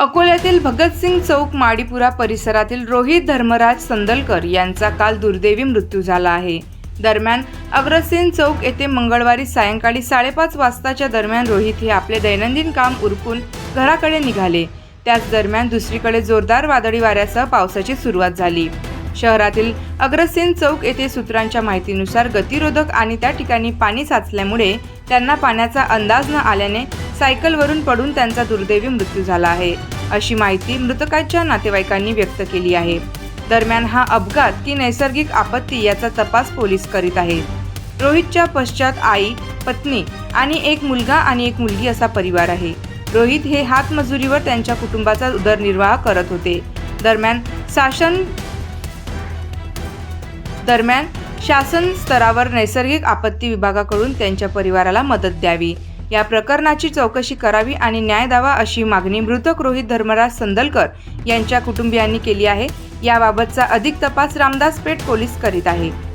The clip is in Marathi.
अकोल्यातील भगतसिंग चौक माडीपुरा परिसरातील रोहित धर्मराज संदलकर यांचा काल दुर्दैवी मृत्यू झाला आहे. दरम्यान अग्रसेन चौक येथे मंगळवारी सायंकाळी साडेपाच वाजताच्या दरम्यान रोहित हे आपले दैनंदिन काम उरकून घराकडे निघाले. त्याच दरम्यान दुसरीकडे जोरदार वादळी वाऱ्यासह पावसाची सुरुवात झाली. शहरातील अग्रसेन चौक येथे सूत्रांच्या माहितीनुसार गतिरोधक आणि त्या ठिकाणी पाणी साचल्यामुळे त्यांना पाण्याचा अंदाज न आल्याने सायकलवरून पडून त्यांचा दुर्दैवी मृत्यू झाला आहे. अशी माहिती मृतकाच्या नातेवाईकांनी व्यक्त केली आहे. दरम्यान हा अपघात की नैसर्गिक आपत्ती याचा तपास पोलीस करीत आहेत. रोहितच्या पश्चात आई पत्नी आणि एक मुलगा आणि एक मुलगी असा परिवार आहे. रोहित हे हातमजुरीवर त्यांच्या कुटुंबाचा उदरनिर्वाह करत होते. दरम्यान शासन दरम्यान शासन स्तरावर नैसर्गिक आपत्ती विभागाकडून त्यांच्या परिवाराला मदत द्यावी. या प्रकरणाची चौकशी करावी आणि न्याय द्यावा अशी मागणी मृतक रोहित धर्मराज संदलकर यांच्या कुटुंबियांनी केली आहे. याबाबतचा अधिक तपास रामदास पेठ पोलीस करीत आहे.